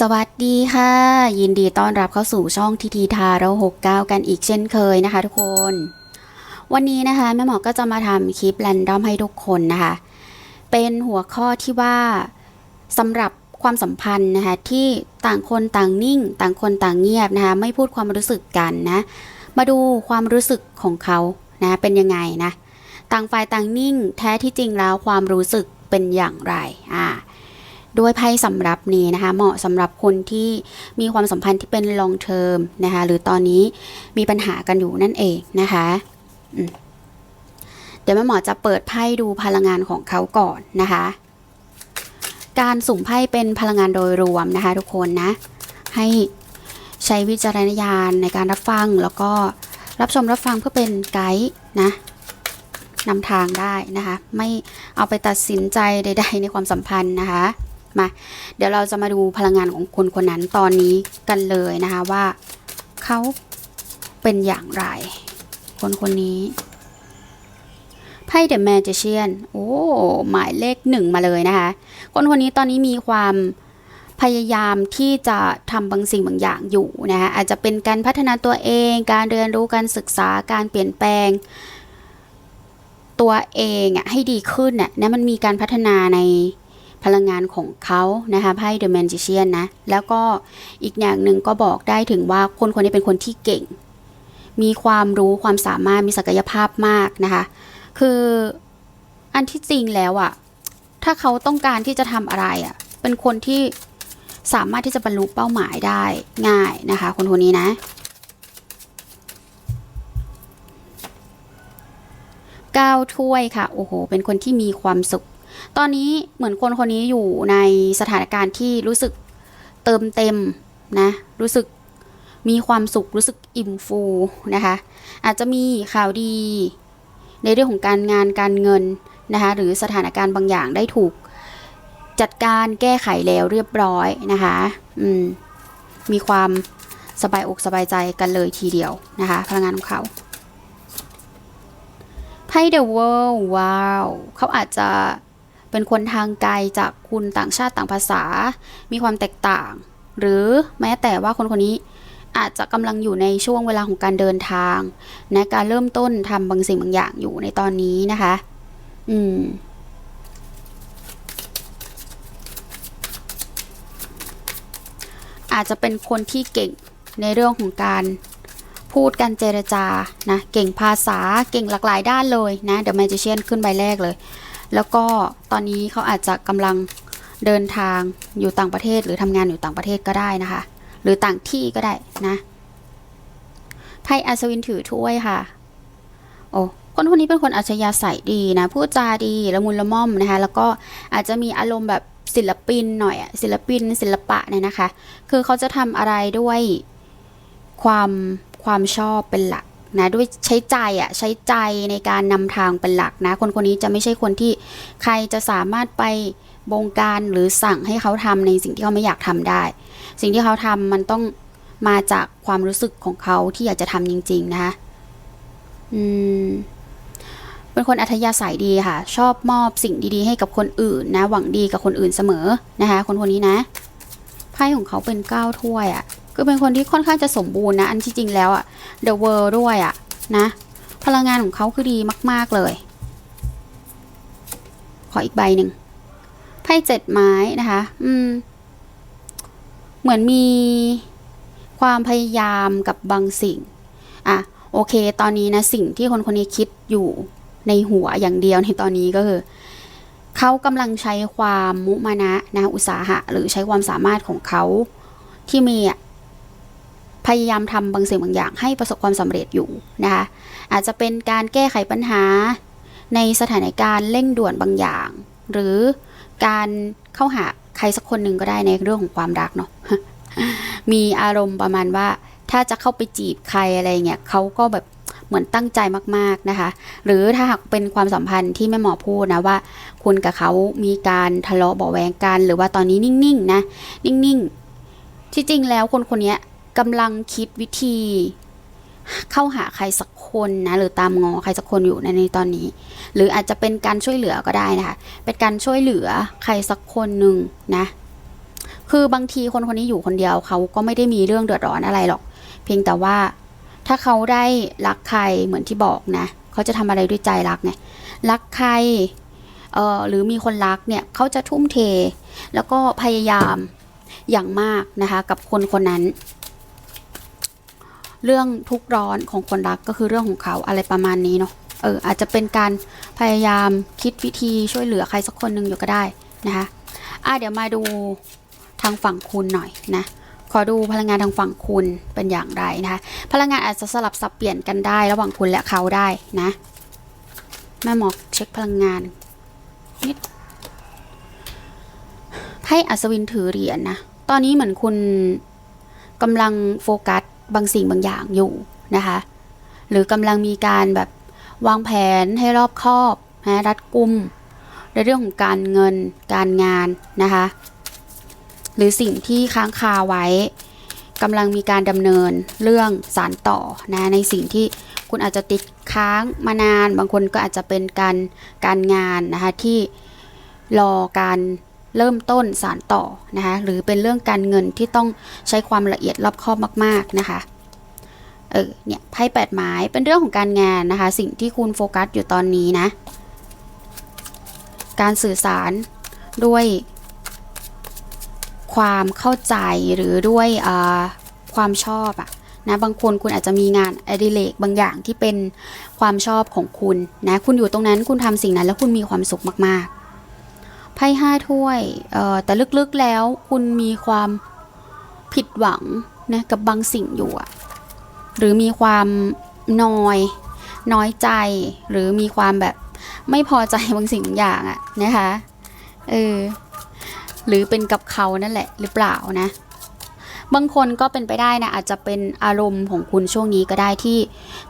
สวัสดีค่ะ ยินดีต้อนรับเข้าสู่ช่องทีทีทาเรา69 กันอีกเช่นเคยนะคะทุกคน วันนี้นะคะแม่หมอก็จะมาทำคลิปแรนดอมให้ทุกคนนะคะ เป็นหัวข้อที่ว่าสำหรับความสัมพันธ์นะคะที่ต่างคนต่างนิ่ง ต่างคนต่างเงียบนะคะ ไม่พูดความรู้สึกกันนะ มาดูความรู้สึกของเขานะเป็นยังไงนะ ต่างฝ่ายต่างนิ่ง แท้ที่จริงแล้วความรู้สึกเป็นอย่างไรอ่า ด้วยไพ่สำหรับนี้นะคะ เหมาะสำหรับคนที่มีความสัมพันธ์ที่เป็น long term นะคะ หรือตอนนี้มีปัญหากันอยู่นั่นเองนะคะเดี๋ยวแม่หมอจะเปิดไพ่ดูพลังงานของเขาก่อนนะคะ การสุ่มไพ่เป็นพลังงานโดยรวมนะคะ ทุกคนนะ ให้ใช้วิจารณญาณในการรับฟังแล้วก็รับชมรับฟังเพื่อเป็นไกด์นะนำทางได้นะคะ ไม่เอาไปตัดสินใจใด ๆ ในความสัมพันธ์นะคะ มา เดี๋ยวเราจะมาดูพลังงานของคนคนนั้นตอนนี้กันเลยนะคะว่าเขาเป็นอย่างไร คนคนนี้ไพ่เดอะแมจิเชียนโอ้หมายเลขหนึ่งมาเลยนะคะ คนคนนี้ตอนนี้มีความพยายามที่จะทำบางสิ่งบางอย่างอยู่นะคะอาจจะเป็นการพัฒนาตัวเอง การเรียนรู้การศึกษาการเปลี่ยนแปลง ตัวเองอะให้ดีขึ้นน่ะนะมันมีการพัฒนาใน พลังงานของเขานะคะไพ่ The Magician นะ แล้วก็อีกอย่างหนึ่งก็บอกได้ถึงว่าคนคนนี้เป็นคนที่เก่ง มีความรู้ความสามารถมีศักยภาพมากนะคะ คืออันที่จริงแล้วอะถ้าเขาต้องการที่จะทำอะไรอะเป็นคนที่สามารถที่จะบรรลุเป้าหมายได้ง่ายนะคะ คนคนนี้นะก้าวถ้วยค่ะ โอ้โห เป็นคนที่มีความสุข ตอนนี้เหมือนคนคนนี้อยู่ในสถานการณ์ที่รู้สึกเติมเต็มนะ รู้สึกมีความสุข รู้สึกอิ่มฟูนะคะ อาจจะมีข่าวดี ในเรื่องของการงานการเงินนะคะ หรือสถานการณ์บางอย่างได้ถูกจัดการแก้ไขแล้วเรียบร้อยนะคะ อืม มีความสบายอกสบายใจกันเลยทีเดียวนะคะ พลังงานของเขาไพ่ The World ว้าว เขาอาจจะ เป็นคนทางไกลจากคุณต่างชาติต่างภาษา มีความแตกต่าง หรือแม้แต่ว่าคนคนนี้อาจจะกำลังอยู่ในช่วงเวลาของการเดินทางนะการเริ่มต้นทำบางสิ่งบางอย่างอยู่ในตอนนี้นะคะ อืมอาจจะเป็นคนที่เก่งในเรื่องของการพูดการเจรจานะ เก่งภาษาเก่งหลากหลายด้านเลยนะเดี๋ยว Magician ขึ้นใบแรกเลย แล้วก็ตอนนี้เขาอาจจะกำลังเดินทางอยู่ต่างประเทศ หรือทำงานอยู่ต่างประเทศก็ได้นะคะ หรือต่างที่ก็ได้นะไพ่อัศวินถือถ้วยค่ะ โอ้คนคนนี้เป็นคนอัจฉริยะใสดีนะพูดจาดีละมุนละม่อมนะคะ แล้วก็อาจจะมีอารมณ์แบบศิลปินหน่อยศิลปิน ศิลปะเนี่ยนะคะ คือเขาจะทำอะไรด้วยความความชอบเป็นหลัก นะด้วยใช้ใจอะใช้ใจในการนำทางเป็นหลักนะ คนคนนี้จะไม่ใช่คนที่ใครจะสามารถไปบงการหรือสั่งให้เขาทำในสิ่งที่เขาไม่อยากทำได้ สิ่งที่เขาทำมันต้องมาจากความรู้สึกของเขาที่อยากจะทำจริง ๆ นะคะอืมเป็นคนอัธยาศัยดีค่ะ ชอบมอบสิ่งดีๆ ให้กับคนอื่นนะ หวังดีกับคนอื่นเสมอนะคะ คนคนนี้นะไพ่ของเขาเป็นเก้าถ้วยอะ่ะก็เป็นคนที่ค่อนข้างจะสมบูรณ์นะ อันที่จริงแล้วอะ The World ด้วยอะ่ะนะ พลังงานของเขาคือดีมาก ๆ เลย ขออีกใบหนึ่งไพ่เจ็ดไม้นะคะ อืม เหมือนมีความพยายามกับบางสิ่ง อะ โอเค ตอนนี้นะ สิ่งที่คนคนนี้คิดอยู่ในหัวอย่างเดียวในตอนนี้ก็คือเขากำลังใช้ความมุมานะนะอุตสาหะ หรือใช้ความสามารถของเขาที่มีอะ พยายามทำบางสิ่งบางอย่างให้ประสบความสำเร็จอยู่นะคะอาจจะเป็นการแก้ไขปัญหาในสถานการณ์เร่งด่วนบางอย่าง หรือการเข้าหาใครสักคนหนึ่งก็ได้ในเรื่องของความรักเนาะมีอารมณ์ประมาณว่า ถ้าจะเข้าไปจีบใครอะไรเงี้ยเขาก็แบบเหมือนตั้งใจมากๆนะคะ หรือถ้าหากเป็นความสัมพันธ์ที่แม่หมอพูดนะว่า คุณกับเขามีการทะเลาะเบาแวงกัน หรือว่าตอนนี้นิ่งๆนะ นิ่งๆ ที่จริงแล้วคนคนนี้ กำลังคิดวิธี เข้าหาใครสักคนนะหรือตามงอใครสักคนอยู่ในในตอนนี้ หรืออาจจะเป็นการช่วยเหลือก็ได้นะคะเป็นการช่วยเหลือใครสักคนหนึ่งนะคือบางทีคนคนนี้อยู่คนเดียวเขาก็ไม่ได้มีเรื่องเดือดร้อนอะไรหรอก เพียงแต่ว่าถ้าเขาได้รักใครเหมือนที่บอกนะเขาจะทำอะไรด้วยใจรักไงรักใครเอ่อหรือมีคนรักเนี่ยเขาจะทุ่มเท แล้วก็พยายามอย่างมากนะคะ กับคนคนนั้น เรื่องทุกร้อนของคนรักก็คือเรื่องของเขาอะไรประมาณนี้เนาะเอออาจจะเป็นการพยายามคิดวิธีช่วยเหลือใครสักคนหนึ่งอยู่ก็ได้นะคะอะเดี๋ยวมาดูทางฝั่งคุณหน่อยนะขอดูพลังงานทางฝั่งคุณเป็นอย่างไรนะคะพลังงานอาจจะสลับสับเปลี่ยนกันได้ ระหว่างคุณและเขาได้นะแม่หมอกเช็คพลังงานนิดไพ่อัศวินถือเหรียญนะตอนนี้เหมือนคุณกำลังโฟกัส บางสิ่งบางอย่างอยู่นะคะ หรือกำลังมีการแบบวางแผนให้รอบคอบนะรัดกุมในเรื่องของการเงินการงานนะคะ หรือสิ่งที่ค้างคาไว้กำลังมีการดำเนินเรื่องสารต่อนะในสิ่งที่คุณอาจจะติดค้างมานาน บางคนก็อาจจะเป็นการการงานนะคะที่รอการ เริ่มต้นสารต่อนะคะหรือเป็นเรื่องการเงินที่ต้องใช้ความละเอียดรอบคอบมาก ๆนะคะเออเนี่ยไพ่แปดไม้เป็นเรื่องของการงานนะคะ สิ่งที่คุณโฟกัสอยู่ตอนนี้นะการสื่อสารด้วยความเข้าใจหรือด้วยความชอบอะนะบางคนคุณอาจจะมีงานอดิเรกบางอย่างที่เป็นความชอบของคุณนะคุณอยู่ตรงนั้นคุณทำสิ่งนั้นแล้วคุณมีความสุขมากๆ ไพ่ห้าถ้วยแต่ลึกๆแล้วคุณมีความผิดหวังนะกับบางสิ่งอยู่อะหรือมีความนอยน้อยใจ หรือมีความแบบไม่พอใจบางสิ่งบางอย่างอะนะคะเออหรือเป็นกับเขานั่นแหละหรือเปล่านะ บางคนก็เป็นไปได้นะอาจจะเป็นอารมณ์ของคุณช่วงนี้ก็ได้ที่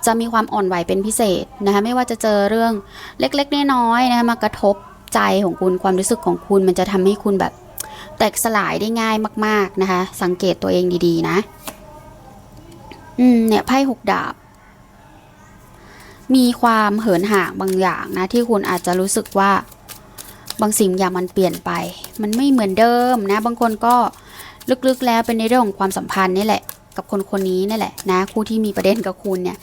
จะมีความอ่อนไหวเป็นพิเศษนะคะไม่ว่าจะเจอเรื่องเล็กๆน้อยๆนะคะมากระทบ ใจของคุณความรู้สึกของคุณมันจะทำให้คุณแบบ แตกสลายได้ง่ายมาก ๆนะคะ สังเกตตัวเองดีๆนะ อืมเนี่ยไพ่หกดาบ มีความเหินห่างบางอย่างนะ ที่คุณอาจจะรู้สึกว่า บางสิ่งอย่างมันเปลี่ยนไป มันไม่เหมือนเดิมนะ บางคนก็ลึกๆแล้วเป็นในเรื่องของความสัมพันธ์นี่แหละ กับคนคนนี้นี่แหละ นะคู่ที่มีประเด็นกับคุณเนี่ย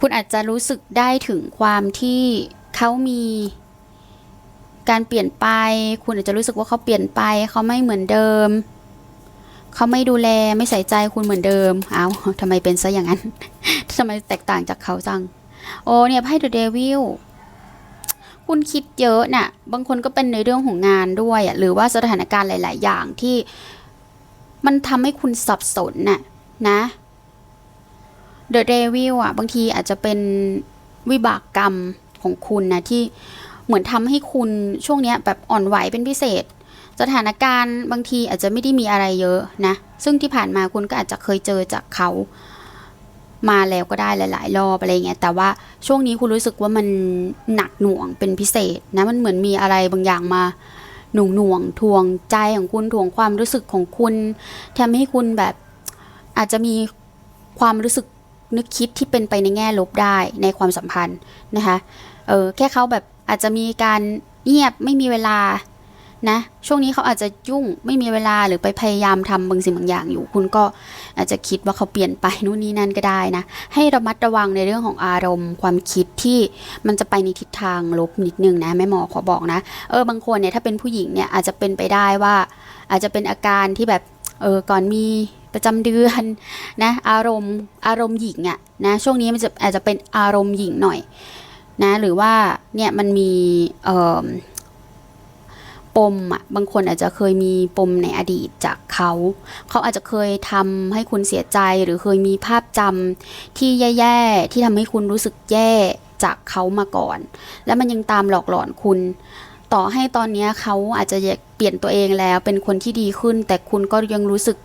คุณอาจจะรู้สึกได้ถึงความที่เขามี การเปลี่ยนไป คุณอาจจะรู้สึกว่าเขาเปลี่ยนไป เขาไม่เหมือนเดิม เขาไม่ดูแลไม่ใส่ใจคุณเหมือนเดิม เอาทำไมเป็นซะอย่างนั้นทำไมแตกต่างจากเขาจัง โอ้เนี่ยไพ่เดอะเดวิลคุณคิดเยอะน่ะ บางคนก็เป็นในเรื่องของงานด้วยหรือว่าสถานการณ์หลาย ๆ อย่างที่มันทำให้คุณสับสนน่ะนะ The Devil อะ บางทีอาจจะเป็นวิบากกรรมของคุณนะที่ เหมือนทำให้คุณช่วงเนี้ยแบบอ่อนไหวเป็นพิเศษ สถานการณ์บางทีอาจจะไม่ได้มีอะไรเยอะนะ ซึ่งที่ผ่านมาคุณก็อาจจะเคยเจอจากเขามาแล้วก็ได้หลาย ๆ รอบอะไรเงี้ยแต่ว่าช่วงนี้คุณรู้สึกว่ามันหนักหน่วงเป็นพิเศษนะมันเหมือนมีอะไรบางอย่างมาหน่วงหน่วงทวงใจของคุณทวงความรู้สึกของคุณทำให้คุณแบบอาจจะมีความรู้สึกนึกคิดที่เป็นไปในแง่ลบได้ในความสัมพันธ์นะคะเออแค่เขาแบบ อาจจะมีการเงียบไม่มีเวลานะช่วงนี้เขาอาจจะยุ่งไม่มีเวลาหรือไปพยายามทำบางสิ่งบางอย่างอยู่ คุณก็อาจจะคิดว่าเขาเปลี่ยนไปนู่นนี่นั่นก็ได้นะ ให้ระมัดระวังในเรื่องของอารมณ์ ความคิดที่มันจะไปในทิศทางลบนิดนึงนะแม่หมอขอบอกนะเออบางคนเนี่ยถ้าเป็นผู้หญิงเนี่ยอาจจะเป็นไปได้ว่า อาจจะเป็นอาการที่แบบเออก่อนมีประจำเดือนนะอารมณ์อารมณ์หญิงอะนะช่วงนี้มันจะอาจจะเป็นอารมณ์หญิงหน่อย นะหรือว่าเนี่ยมันมีปมอะบางคนอาจจะเคยมีปมในอดีตจากเขา เขาอาจจะเคยทำให้คุณเสียใจหรือเคยมีภาพจำที่แย่ๆที่ทำให้คุณรู้สึกแย่จากเขามาก่อน แล้วมันยังตามหลอกหลอนคุณ ต่อให้ตอนนี้เขาอาจจะเปลี่ยนตัวเองแล้วเป็นคนที่ดีขึ้น แต่คุณก็ยังรู้สึก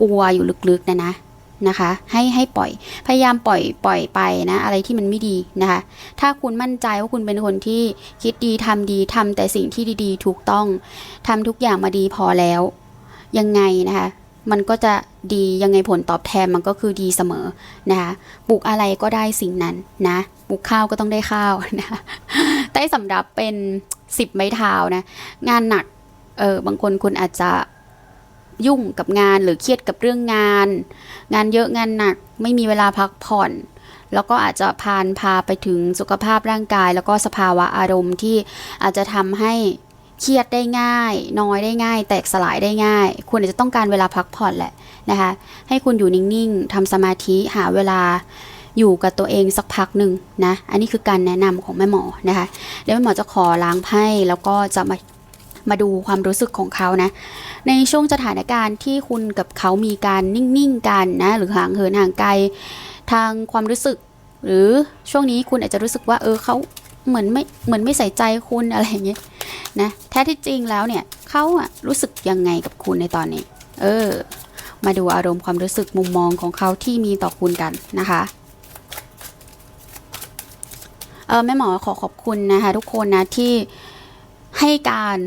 กลัวอยู่ลึกๆนะนะ นะคะ ให้ให้ปล่อยพยายามปล่อยปล่อยไปนะอะไรที่มันไม่ดีนะคะ ถ้าคุณมั่นใจว่าคุณเป็นคนที่คิดดีทำดีทำแต่สิ่งที่ดีๆ ถูกต้องทำทุกอย่างมาดีพอแล้ว ยังไงนะคะมันก็จะดียังไงผลตอบแทนมันก็คือดีเสมอนะคะปลูกอะไรก็ได้สิ่งนั้นนะปลูกข้าวก็ต้องได้ข้าวนะคะใต้สำรับเป็นสิบไม้เท้านะงานหนักเออบางคนคุณอาจจะ ยุ่งกับงานหรือเครียดกับเรื่องงาน งานเยอะงานหนักไม่มีเวลาพักผ่อน แล้วก็อาจจะพานพาไปถึงสุขภาพร่างกาย แล้วก็สภาวะอารมณ์ที่อาจจะทำให้เครียดได้ง่าย น้อยได้ง่าย แตกสลายได้ง่าย คุณอาจจะต้องการเวลาพักผ่อนแหละนะคะให้คุณอยู่นิ่งๆทำสมาธิหาเวลาอยู่กับตัวเองสักพักหนึ่งนะ อันนี้คือการแนะนำของแม่หมอนะคะ เดี๋ยวแม่หมอจะขอล้างไพ่แล้วก็จะมา มาดูความรู้สึกของเขานะ ในช่วงสถานการณ์ที่คุณกับเขามีการนิ่งๆกันนะ หรือห่างเหินห่างไกลทางความรู้สึก หรือช่วงนี้คุณอาจจะรู้สึกว่า เออเขาเหมือนไม่เหมือนไม่ใส่ใจคุณอะไรอย่างเงี้ยนะแท้ที่จริงแล้วเนี่ยเขาอะรู้สึกยังไงกับคุณในตอนนี้ เออ มาดูอารมณ์ความรู้สึกมุมมองของเขาที่มีต่อคุณกันนะคะเออแม่หมอขอขอบคุณนะคะทุกคนนะที่ให้การ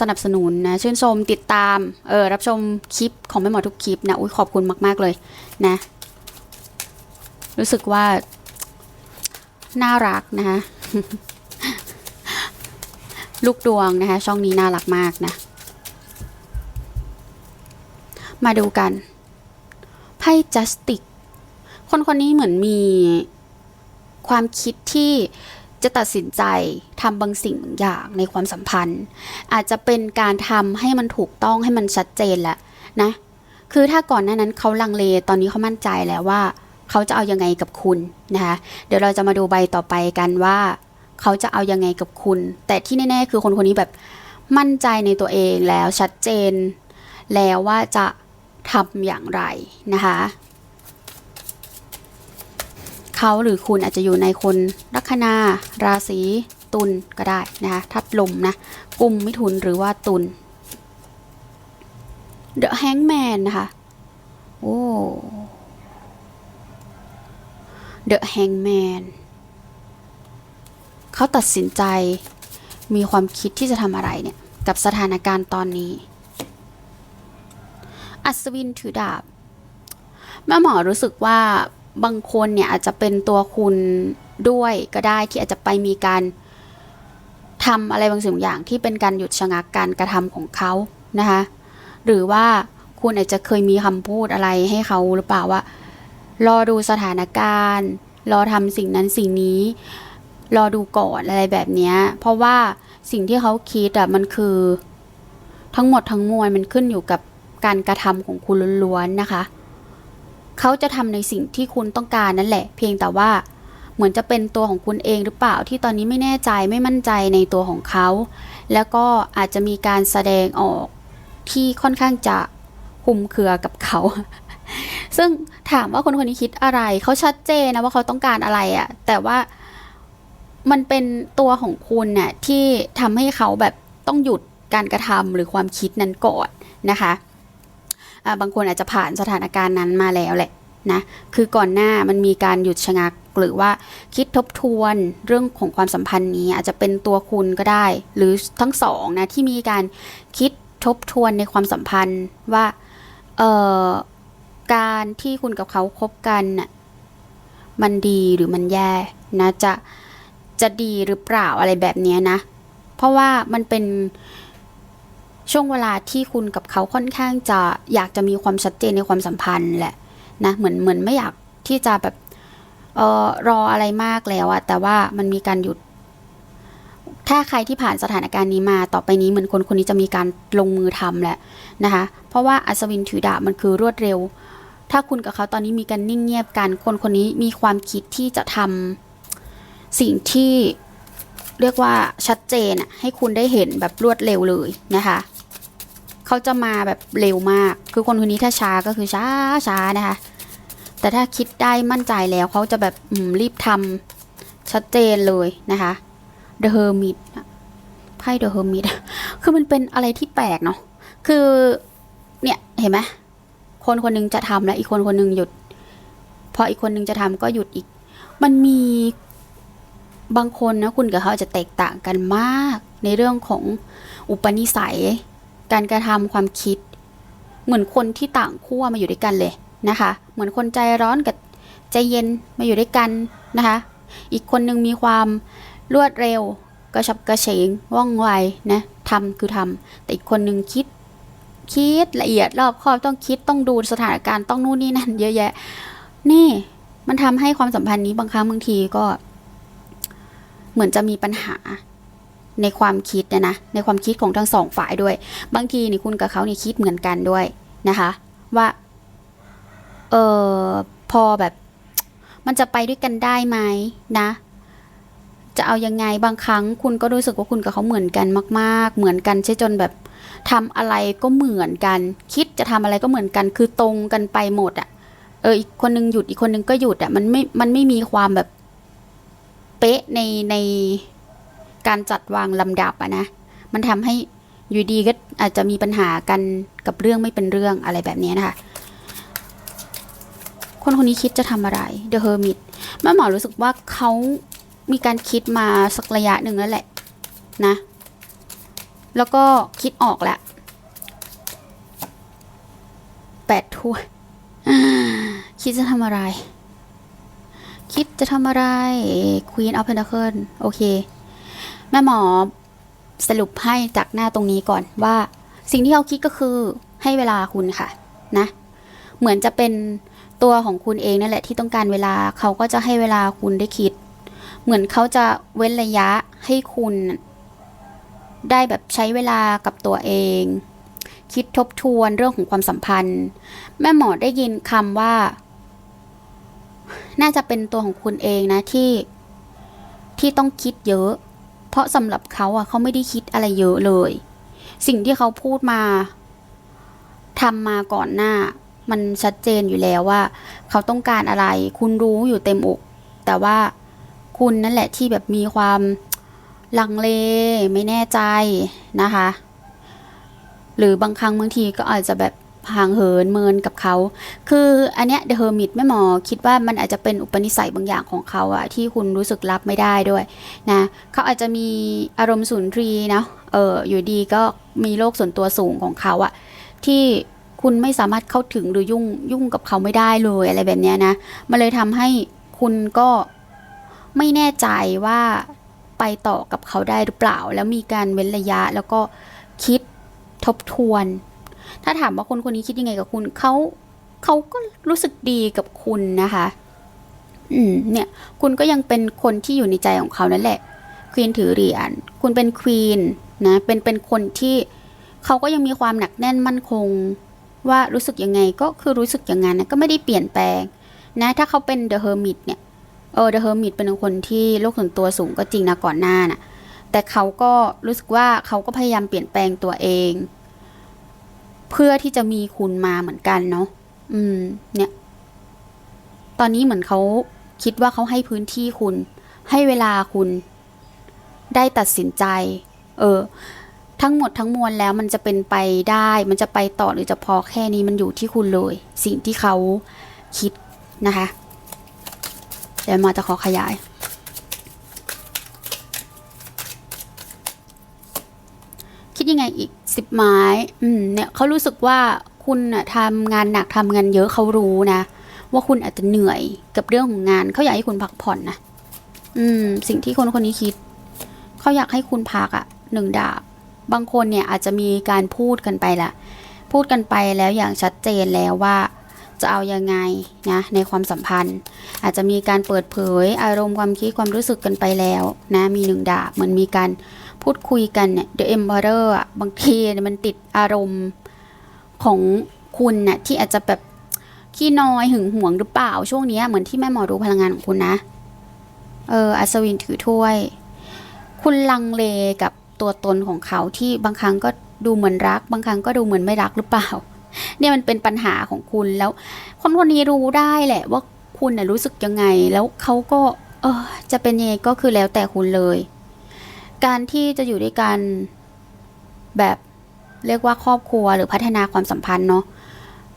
สนับสนุนนะชื่นชมติดตามเออรับชมคลิปของแม่หมอทุกคลิปนะอุ้ยขอบคุณมาก ๆ เลยนะ รู้สึกว่า น่ารักนะคะลูกดวงนะคะ ช่องนี้น่ารักมากนะ มาดูกันไพ่จัสติกคนคนนี้เหมือนมีความคิดที่ จะตัดสินใจทำบางสิ่งบางอย่างในความสัมพันธ์ อาจจะเป็นการทำให้มันถูกต้องให้มันชัดเจนแหละนะ คือถ้าก่อนหน้านั้นเขาลังเลตอนนี้เขามั่นใจแล้วว่า เขาจะเอายังไงกับคุณนะคะเดี๋ยวเราจะมาดูใบต่อไปกันว่า เขาจะเอายังไงกับคุณ แต่ที่แน่ๆ คือคนคนนี้แบบมั่นใจในตัวเองแล้วชัดเจน แล้วว่าจะทำอย่างไรนะคะ เขาหรือคุณอาจจะอยู่ในคนลัคนา ราศีตุลก็ได้นะคะทัดลมนะกลุ่มมิถุนหรือว่าตุล The Hangman นะคะ โอ้ The Hangman เขาตัดสินใจมีความคิดที่จะทำอะไรเนี่ย กับสถานการณ์ตอนนี้ อัศวินถือดาบ แม่หมอรู้สึกว่า บางคนเนี่ยอาจจะเป็นตัวคุณด้วยก็ได้ที่อาจจะไปมีการทำอะไรบางสิ่งบางอย่างที่เป็นการหยุดชะงักการกระทำของเขานะคะหรือว่าคุณอาจจะเคยมีคำพูดอะไรให้เขาหรือเปล่าว่า รอดูสถานการณ์ รอทำสิ่งนั้นสิ่งนี้ รอดูก่อนอะไรแบบนี้เพราะว่าสิ่งที่เขาคิดอะมันคือ ทั้งหมดทั้งมวลมันขึ้นอยู่กับการกระทำของคุณล้วนๆนะคะ เขาจะทำในสิ่งที่คุณต้องการนั่นแหละ เพียงแต่ว่าเหมือนจะเป็นตัวของคุณเองหรือเปล่าที่ตอนนี้ไม่แน่ใจไม่มั่นใจในตัวของเขา แล้วก็อาจจะมีการแสดงออกที่ค่อนข้างจะคุมเครือกับเขา ซึ่งถามว่าคนคนนี้คิดอะไรเขาชัดเจนนะว่าเขาต้องการอะไรอะแต่ว่ามันเป็นตัวของคุณน่ะที่ทำให้เขาแบบต้องหยุดการกระทำหรือความคิดนั้นก่อนนะคะ บางคนอาจจะผ่านสถานการณ์นั้นมาแล้วแหละนะคือก่อนหน้ามันมีการหยุดชะงักหรือว่าคิดทบทวนเรื่องของความสัมพันธ์นี้อาจจะเป็นตัวคุณก็ได้ หรือทั้งสองนะที่มีการคิดทบทวนในความสัมพันธ์ว่าเอ่อการที่คุณกับเขาคบกันน่ะมันดีหรือมันแย่นะจะจะดีหรือเปล่าอะไรแบบนี้นะ เพราะว่ามันเป็น ช่วงเวลาที่คุณกับเขาค่อนข้างจะอยากจะมีความชัดเจนในความสัมพันธ์แหละนะเหมือนเหมือนไม่อยากที่จะแบบเออรออะไรมากแล้วอะแต่ว่ามันมีการหยุด ถ้าใครที่ผ่านสถานการณ์นี้มาต่อไปนี้เหมือนคนคนนี้จะมีการลงมือทำแหละนะคะ เพราะว่าอัศวินถือดาบมันคือรวดเร็ว ถ้าคุณกับเขาตอนนี้มีการนิ่งเงียบกัน คนคนนี้มีความคิดที่จะทำสิ่งที่เรียกว่าชัดเจนให้คุณได้เห็นแบบรวดเร็วเลยนะคะ เขาจะมาแบบเร็วมาก คือคนคนนี้ถ้าช้าก็คือช้าช้านะคะ แต่ถ้าคิดได้มั่นใจแล้วเขาจะแบบอืมรีบทำชัดเจนเลยนะคะ The Hermit ไพ่ The Hermit คือมันเป็นอะไรที่แปลกเนาะ คือเนี่ยเห็นไหมคนคนหนึงจะทำแล้วอีกคนคนหนึงหยุด พออีกคนหนึงจะทำก็หยุดอีก มันมีบางคนนะคุณกับเขาจจะแตกต่างกันมากในเรื่องของอุปนิสัย การกระทำความคิด เหมือนคนที่ต่างขั้วมาอยู่ด้วยกันเลยนะคะ เหมือนคนใจร้อนกับใจเย็นมาอยู่ด้วยกันนะคะ อีกคนหนึ่งมีความรวดเร็วกระฉับกระเฉงว่องไวนะทำคือทำแต่อีกคนหนึ่งคิดคิดละเอียดรอบคอบต้องคิดต้องดูสถานการณ์ต้องนู่นนี่นั่นเยอะแยะ นี่มันทำให้ความสัมพันธ์นี้บางครั้งบางทีก็ เหมือนจะมีปัญหา ในความคิดนะนะในความคิดของทั้งสองฝ่ายด้วย บางทีนี่คุณกับเขานี่คิดเหมือนกันด้วยนะคะ ว่าเออพอแบบ มันจะไปด้วยกันได้ไหมนะ จะเอายังไงบางครั้ง คุณก็รู้สึกว่าคุณกับเขาเหมือนกันมาก ๆ เหมือนกันใช่จนแบบทำอะไรก็เหมือนกัน คิดจะทำอะไรก็เหมือนกัน คือตรงกันไปหมดอะเอออีกคนนึงหยุดอีกคนนึงก็หยุดอะมันไม่มันไม่มีความแบบเป๊ะในใน การจัดวางลำดับอะนะ มันทำให้อยู่ดีก็อาจจะมีปัญหากันกับเรื่องไม่เป็นเรื่องอะไรแบบนี้นะคะ คนคนนี้คิดจะทำอะไร The Hermit แม่หมอรู้สึกว่าเขามีการคิดมาสักระยะหนึ่งแล้วแหละนะ แล้วก็คิดออกแล้วแปดถ้วยอ่าคิดจะทำอะไร คิดจะทำอะไร Queen of Pentacles โอเค แม่หมอสรุปให้จากหน้าตรงนี้ก่อนว่า สิ่งที่เขาคิดก็คือให้เวลาคุณค่ะนะ เหมือนจะเป็นตัวของคุณเองนั่นแหละที่ต้องการเวลาเขาก็จะให้เวลาคุณได้คิด เหมือนเขาจะเว้นระยะให้คุณ ได้แบบใช้เวลากับตัวเอง คิดทบทวนเรื่องของความสัมพันธ์ แม่หมอได้ยินคำว่า น่าจะเป็นตัวของคุณเองนะที่ที่ต้องคิดเยอะ เพราะสำหรับเขาอะเขาไม่ได้คิดอะไรเยอะเลย สิ่งที่เขาพูดมาทำมาก่อนหน้า มันชัดเจนอยู่แล้วว่า เขาต้องการอะไร คุณรู้อยู่เต็มอก แต่ว่าคุณนั่นแหละที่แบบมีความลังเลไม่แน่ใจนะคะ หรือบางครั้งบางทีก็อาจจะแบบ ห่างเหินเมินกับเขา คืออันเนี้ยเดอะเฮอร์มิตแม่หมอคิดว่ามันอาจจะเป็นอุปนิสัยบางอย่างของเขาอะที่คุณรู้สึกรับไม่ได้ด้วยนะเขาอาจจะมีอารมณ์สุนทรีนะเอออยู่ดีก็มีโลกส่วนตัวสูงของเขาอะที่คุณไม่สามารถเข้าถึงหรือยุ่งยุ่งกับเขาไม่ได้เลยอะไรแบบเนี้ยนะมันเลยทำให้คุณก็ไม่แน่ใจว่าไปต่อกับเขาได้หรือเปล่า แล้วมีการเว้นระยะแล้วก็คิดทบทวน ถ้าถามว่าคนคนนี้คิดยังไงกับคุณเขาเขาก็รู้สึกดีกับคุณนะคะ อืม เนี่ย คุณก็ยังเป็นคนที่อยู่ในใจของเขานั่นแหละควีนถือเหรียญคุณเป็นควีนนะเป็นเป็นคนที่เขาก็ยังมีความหนักแน่นมั่นคง ว่ารู้สึกยังไงก็คือรู้สึกอย่างนั้นนะก็ไม่ได้เปลี่ยนแปลง นะ ถ้าเขาเป็นเดอะเฮอร์มิตเนี่ยเออเดอะเฮอร์มิตเป็นคนที่โลกส่วนตัวสูงก็จริงนะก่อนหน้าน่ะแต่เขาก็รู้สึกว่าเขาก็พยายามเปลี่ยนแปลงตัวเอง เพื่อที่จะมีคุณมาเหมือนกันเนาะอืม เนี่ย ตอนนี้เหมือนเขาคิดว่าเขาให้พื้นที่คุณ ให้เวลาคุณ ได้ตัดสินใจ เออ ทั้งหมดทั้งมวลแล้วมันจะเป็นไปได้ มันจะไปต่อหรือจะพอแค่นี้มันอยู่ที่คุณเลย สิ่งที่เขาคิดนะคะ เดี๋ยวมาจะขอขยาย คิดยังไงอีกสิบไม้ อืม เนี่ยเขารู้สึกว่าคุณน่ะทำงานหนักทำงานเยอะเขารู้นะ ว่าคุณอาจจะเหนื่อยกับเรื่องของงานเขาอยากให้คุณพักผ่อนนะ อืม สิ่งที่คนคนนี้คิดเขาอยากให้คุณพักอะหนึ่งดาบบางคนเนี่ยอาจจะมีการพูดกันไปละพูดกันไปแล้วอย่างชัดเจนแล้วว่าจะเอายังไงนะในความสัมพันธ์ อาจจะมีการเปิดเผยอารมณ์ความคิดความรู้สึกกันไปแล้วนะมีหนึ่งดาบเหมือนมีการ พูดคุยกันเนี่ย The Emperor อะบางทีมันติดอารมณ์ของคุณน่ะที่อาจจะแบบขี้น้อยหึงหวงหรือเปล่าช่วงนี้เหมือนที่แม่หมอดูพลังงานของคุณนะ เอออัศวินถือถ้วย คุณลังเลกับตัวตนของเขาที่บางครั้งก็ดูเหมือนรัก บางครั้งก็ดูเหมือนไม่รักหรือเปล่า เนี่ยมันเป็นปัญหาของคุณแล้ว คนคนนี้รู้ได้แหละว่าคุณน่ะรู้สึกยังไง แล้วเขาก็ เออจะเป็นยังไงก็คือแล้วแต่คุณเลย การที่จะอยู่ด้วยกันแบบเรียกว่าครอบครัวหรือพัฒนาความสัมพันธ์เนาะ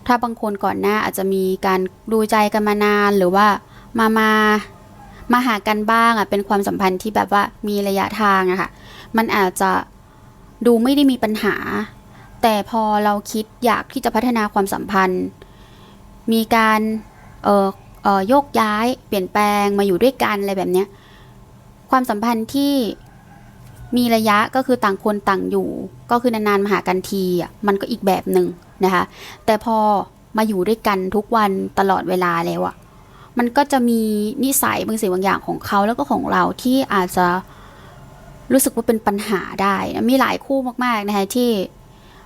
ถ้าบางคนก่อนหน้าอาจจะมีการดูใจกันมานานหรือว่ามามามาหากันบ้างอะเป็นความสัมพันธ์ที่แบบว่ามีระยะทางอะค่ะ มันอาจจะดูไม่ได้มีปัญหา แต่พอเราคิดอยากที่จะพัฒนาความสัมพันธ์ มีการเอ่อเอ่อโยกย้าย เปลี่ยนแปลงมาอยู่ด้วยกันอะไรแบบเนี้ยความสัมพันธ์ที่ มีระยะก็คือต่างคนต่างอยู่ ก็คือนานๆมาหากันทีอะมันก็อีกแบบหนึ่งนะคะ แต่พอมาอยู่ด้วยกันทุกวันตลอดเวลาแล้วอะมันก็จะมีนิสัยบางสิ่งบางอย่างของเขาแล้วก็ของเราที่อาจจะรู้สึกว่าเป็นปัญหาได้นะมีหลายคู่มากๆนะคะที่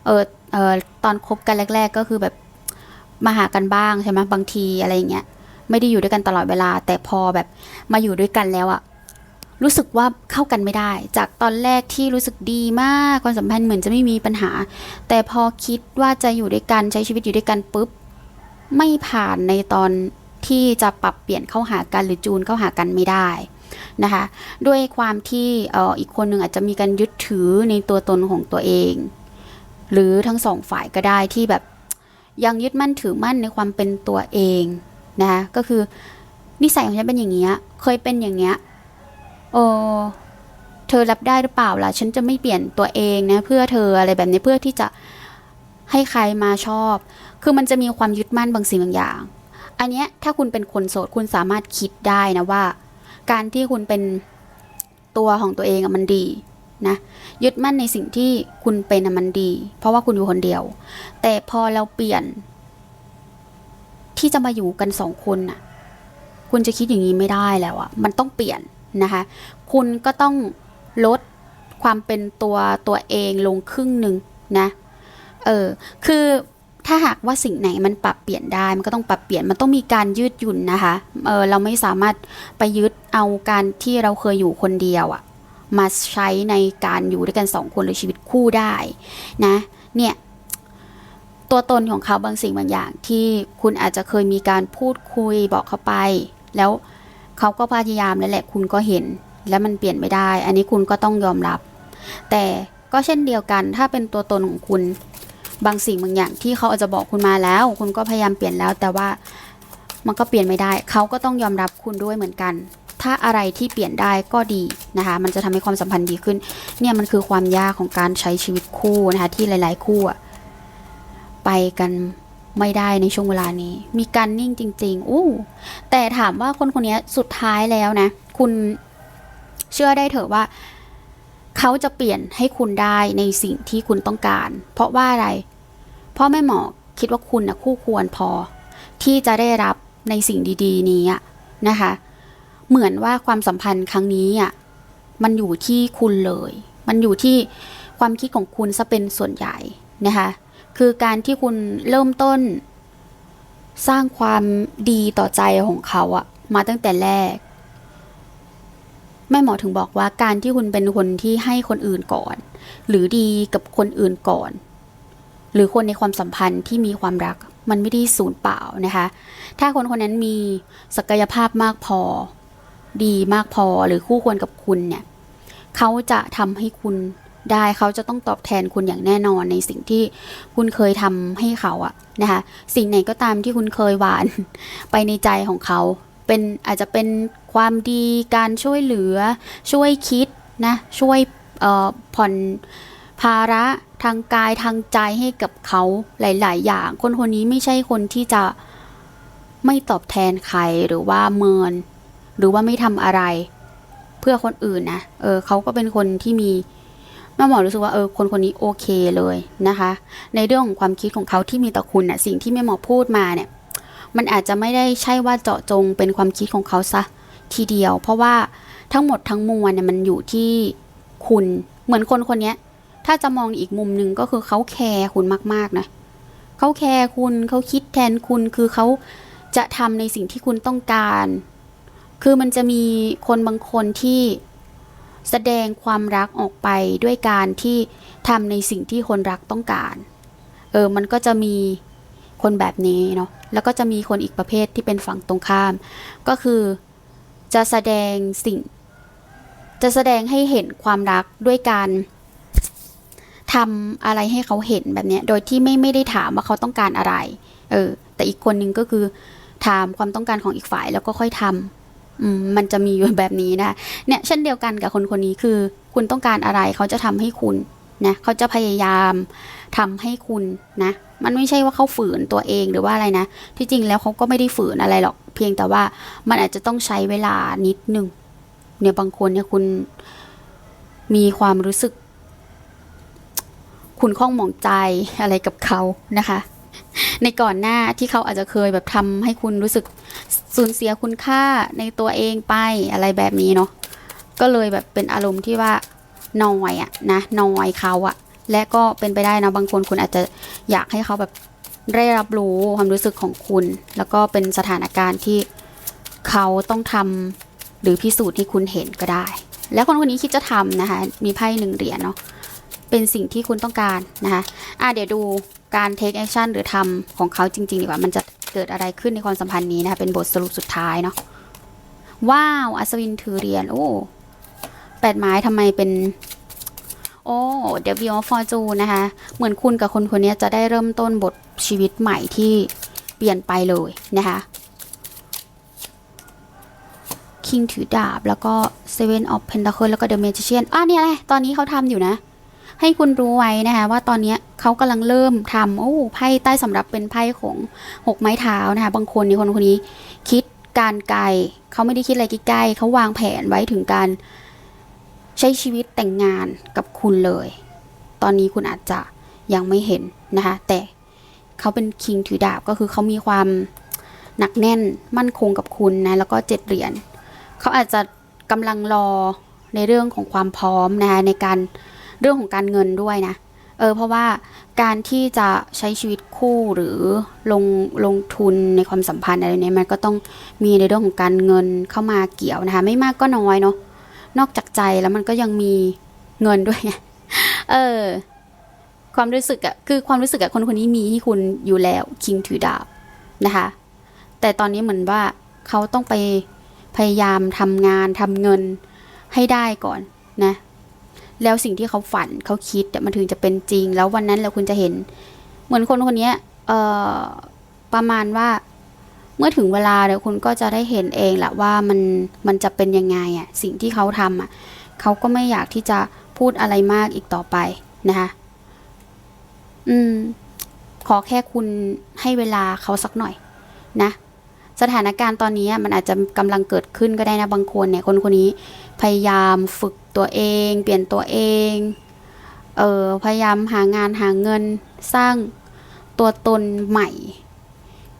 เออเออตอนคบกันแรก ๆ ก็คือแบบมาหากันบ้างใช่ไหมบางทีอะไรอย่างเงี้ยไม่ได้อยู่ด้วยกันตลอดเวลา แต่พอแบบมาอยู่ด้วยกันแล้วอะ รู้สึกว่าเข้ากันไม่ได้ จากตอนแรกที่รู้สึกดีมากความสัมพันธ์เหมือนจะไม่มีปัญหา แต่พอคิดว่าจะอยู่ด้วยกันใช้ชีวิตอยู่ด้วยกันปุ๊บไม่ผ่านในตอนที่จะปรับเปลี่ยนเข้าหากันหรือจูนเข้าหากันไม่ได้นะคะด้วยความที่อออีกคนหนึ่งอาจจะมีการยึดถือในตัวตนของตัวเอง หรือทั้งสองฝ่ายก็ได้ที่แบบยังยึดมั่นถือมั่นในความเป็นตัวเองนะคะก็คือนิสัยของฉันเป็นอย่างเงี้ยเคยเป็นอย่างเงี้ย โอ้เธอรับได้หรือเปล่าล่ะ ฉันจะไม่เปลี่ยนตัวเองนะ เพื่อเธออะไรแบบนี้เพื่อที่จะให้ใครมาชอบ คือมันจะมีความยึดมั่นบางสิ่งบางอย่าง อันเนี้ยถ้าคุณเป็นคนโสดคุณสามารถคิดได้นะว่า การที่คุณเป็นตัวของตัวเองอะมันดีนะยึดมั่นในสิ่งที่คุณเป็นอะมันดี เพราะว่าคุณอยู่คนเดียว แต่พอเราเปลี่ยน ที่จะมาอยู่กันสองคนน่ะ คุณจะคิดอย่างนี้ไม่ได้แล้วอะมันต้องเปลี่ยน นะคะ คุณก็ต้องลดความเป็นตัวตัวเองลงครึ่งหนึ่งนะ เออ คือถ้าหากว่าสิ่งไหนมันปรับเปลี่ยนได้ มันก็ต้องปรับเปลี่ยน มันต้องมีการยืดหยุ่นนะคะ เออ เราไม่สามารถไปยึดเอาการที่เราเคยอยู่คนเดียวอะมาใช้ในการอยู่ด้วยกันสองคนหรือชีวิตคู่ได้นะ เนี่ยตัวตนของเขาบางสิ่งบางอย่างที่คุณอาจจะเคยมีการพูดคุยบอกเขาไป แล้ว เขาก็พยายามแล้วแหละคุณก็เห็น แล้วมันเปลี่ยนไม่ได้ อันนี้คุณก็ต้องยอมรับ แต่ก็เช่นเดียวกัน ถ้าเป็นตัวตนของคุณ บางสิ่งบางอย่างที่เขาอาจจะบอกคุณมาแล้ว คุณก็พยายามเปลี่ยนแล้ว แต่ว่ามันก็เปลี่ยนไม่ได้ เขาก็ต้องยอมรับคุณด้วยเหมือนกัน ถ้าอะไรที่เปลี่ยนได้ก็ดีนะคะ มันจะทำให้ความสัมพันธ์ดีขึ้น เนี่ยมันคือความยากของการใช้ชีวิตคู่นะคะที่หลาย ๆ คู่ไปกัน ไม่ได้ในช่วงเวลานี้ มีการนิ่งจริง ๆ อู้ แต่ถามว่าคนคนนี้สุดท้ายแล้วนะ คุณเชื่อได้เถอะว่า เขาจะเปลี่ยนให้คุณได้ในสิ่งที่คุณต้องการ เพราะว่าอะไร เพราะแม่หมอคิดว่าคุณนะคู่ควรพอ ที่จะได้รับในสิ่งดีๆ นี้นะคะ เหมือนว่าความสัมพันธ์ครั้งนี้อะมันอยู่ที่คุณเลย มันอยู่ที่ความคิดของคุณซะเป็นส่วนใหญ่นะคะ คือการที่คุณเริ่มต้น สร้างความดีต่อใจของเขาอะมาตั้งแต่แรก แม่หมอถึงบอกว่าการที่คุณเป็นคนที่ให้คนอื่นก่อน หรือดีกับคนอื่นก่อน หรือคนในความสัมพันธ์ที่มีความรัก มันไม่ได้สูญเปล่านะคะ ถ้าคนคนนั้นมีศักยภาพมากพอ ดีมากพอหรือคู่ควรกับคุณเนี่ยเขาจะทำให้คุณ ได้เขาจะต้องตอบแทนคุณอย่างแน่นอนในสิ่งที่คุณเคยทำให้เขาอะนะคะสิ่งไหนก็ตามที่คุณเคยหวาน ไปในใจของเขา เป็นอาจจะเป็นความดีการช่วยเหลือช่วยคิดนะช่วยผ่อนภาระทางกายทางใจให้กับเขาหลาย ๆ อย่าง คนคนนี้ไม่ใช่คนที่จะไม่ตอบแทนใครหรือว่าเมิน หรือว่าไม่ทำอะไร เพื่อคนอื่นนะเออเขาก็เป็นคนที่มี แม่หมอรู้สึกว่าเออคนคนนี้โอเคเลยนะคะ ในเรื่องของความคิดของเขาที่มีต่อคุณน่ะสิ่งที่แม่หมอพูดมาเนี่ยมันอาจจะไม่ได้ใช่ว่าเจาะจงเป็นความคิดของเขาซะทีเดียว เพราะว่าทั้งหมดทั้งมวลเนี่ยมันอยู่ที่คุณเหมือนคนคนนี้ถ้าจะมองอีกมุมหนึ่งก็คือเขาแคร์คุณมากๆนะเขาแคร์คุณเขาคิดแทนคุณคือเขาจะทำในสิ่งที่คุณต้องการ คือมันจะมีคนบางคนที่ แสดงความรักออกไปด้วยการที่ทำในสิ่งที่คนรักต้องการ เออ มันก็จะมีคนแบบนี้เนาะ แล้วก็จะมีคนอีกประเภทที่เป็นฝั่งตรงข้าม ก็คือจะแสดงสิ่ง จะแสดงให้เห็นความรักด้วยการทำอะไรให้เขาเห็นแบบนี้โดยที่ไม่ไม่ได้ถามว่าเขาต้องการอะไร เออ แต่อีกคนนึงก็คือถามความต้องการของอีกฝ่ายแล้วก็ค่อยทำ มันจะมีอยู่แบบนี้นะเนี่ยเช่นเดียวกันกับคนคนนี้คือ คุณต้องการอะไรเขาจะทำให้คุณนะเขาจะพยายามทำให้คุณนะมันไม่ใช่ว่าเขาฝืนตัวเองหรือว่าอะไรนะ ที่จริงแล้วเขาก็ไม่ได้ฝืนอะไรหรอก เพียงแต่ว่ามันอาจจะต้องใช้เวลานิดนึงเนี่ยบางคนเนี่ยคุณมีความรู้สึก คุณข้องหมองใจอะไรกับเขานะคะ ในก่อนหน้าที่เขาอาจจะเคยแบบทำให้คุณรู้สึก สูญเสียคุณค่าในตัวเองไปอะไรแบบนี้เนาะก็เลยแบบเป็นอารมณ์ที่ว่านอยอะนะนอยเขาอะและก็เป็นไปได้นะบางคนคุณอาจจะอยากให้เขาแบบได้รับรู้ความรู้สึกของคุณ แล้วก็เป็นสถานการณ์ที่เขาต้องทำหรือพิสูจน์ให้คุณเห็นก็ได้ แล้วคนคนนี้คิดจะทำนะคะ มีไพ่หนึ่งเหรียญเนาะเป็นสิ่งที่คุณต้องการนะคะอะเดี๋ยวดู การ take action หรือทำของเขาจริง ๆ ดีกว่า มันจะเกิดอะไรขึ้นในความสัมพันธ์นี้นะคะเป็นบทสรุปสุดท้ายเนาะว้าว อัศวินถือเหรียญโอ้แปดไม้ทำไมเป็นโอ้เดวิลฟอร์จูนะคะ เหมือนคุณกับคนคนนี้จะได้เริ่มต้นบทชีวิตใหม่ที่เปลี่ยนไปเลยนะคะคิงถือดาบ แล้วก็ Seven of Pentacles แล้วก็ The Magician อะเนี่ยแหละตอนนี้เขาทำอยู่นะ ให้คุณรู้ไว้นะคะว่าตอนนี้เขากำลังเริ่มทำโอ้ไพ่ใต้สำรับเป็นไพ่ของหกไม้เท้านะคะบางคนในคนคนนี้คิดการไกลเขาไม่ได้คิดอะไรใกล้ๆเขาวางแผนไว้ถึงการใช้ชีวิตแต่งงานกับคุณเลย ตอนนี้คุณอาจจะยังไม่เห็นนะคะ แต่เขาเป็นคิงถือดาบก็คือเขามีความหนักแน่นมั่นคงกับคุณนะ แล้วก็เจ็ดเหรียญเขาอาจจะกำลังรอในเรื่องของความพร้อมนะคะในการ เรื่องของการเงินด้วยนะ เออเพราะว่าการที่จะใช้ชีวิตคู่หรือลงลงทุนในความสัมพันธ์อะไรเนี่ยมันก็ต้องมีในเรื่องของการเงินเข้ามาเกี่ยวนะคะ ไม่มากก็น้อยเนาะนอกจากใจแล้วมันก็ยังมีเงินด้วย เออ ความรู้สึกอะคือความรู้สึกอะคนคนนี้มีให้คุณอยู่แล้วคิงถือดาบนะคะ แต่ตอนนี้เหมือนว่าเขาต้องไปพยายามทำงานทำเงินให้ได้ก่อนนะ แล้วสิ่งที่เขาฝันเขาคิดอะมันถึงจะเป็นจริง แล้ววันนั้นเราคุณจะเห็น เหมือนคนคนนี้เอ่อประมาณว่าเมื่อถึงเวลาเดี๋ยวคุณก็จะได้เห็นเองแหละว่ามันมันจะเป็นยังไงอะสิ่งที่เขาทำอะเขาก็ไม่อยากที่จะพูดอะไรมากอีกต่อไปนะคะอืม ขอแค่คุณให้เวลาเขาสักหน่อย นะ สถานการณ์ตอนนี้มันอาจจะกำลังเกิดขึ้นก็ได้นะบางคนเนี่ย คนคนนี้พยายามฝึก ตัวเอง เปลี่ยนตัวเอง เออพยายามหางานหาเงินสร้างตัวตนใหม่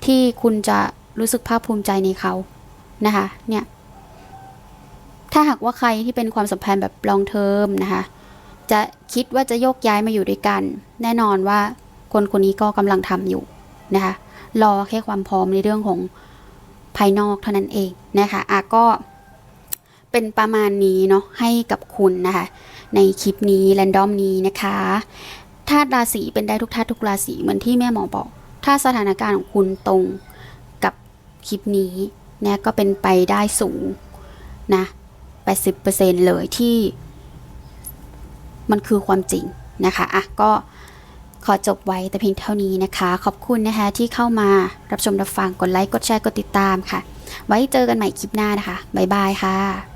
ที่คุณจะรู้สึกภาคภูมิใจในเขานะคะเนี่ยถ้าหากว่าใครที่เป็นความสัมพันธ์แบบ long term นะคะจะคิดว่าจะโยกย้ายมาอยู่ด้วยกัน แน่นอนว่าคนคนนี้ก็กำลังทำอยู่นะคะรอแค่ความพร้อมในเรื่องของภายนอกเท่านั้นเองนะคะอะก็ เป็นประมาณนี้เนาะให้กับคุณนะคะ ในคลิปนี้แรนดอมนี้นะคะธาตุราศีเป็นได้ทุกธาตุทุกราศีเหมือนที่แม่หมอบอก ถ้าสถานการณ์ของคุณตรงกับคลิปนี้เนี่ยก็เป็นไปได้สูงนะ80%เลยที่ มันคือความจริงนะคะอะก็ขอจบไว้แต่เพียงเท่านี้นะคะ ขอบคุณนะคะที่เข้ามารับชมรับฟังกดไลค์กดแชร์กดติดตามค่ะ ไว้เจอกันใหม่คลิปหน้านะคะ บ๊ายบายค่ะ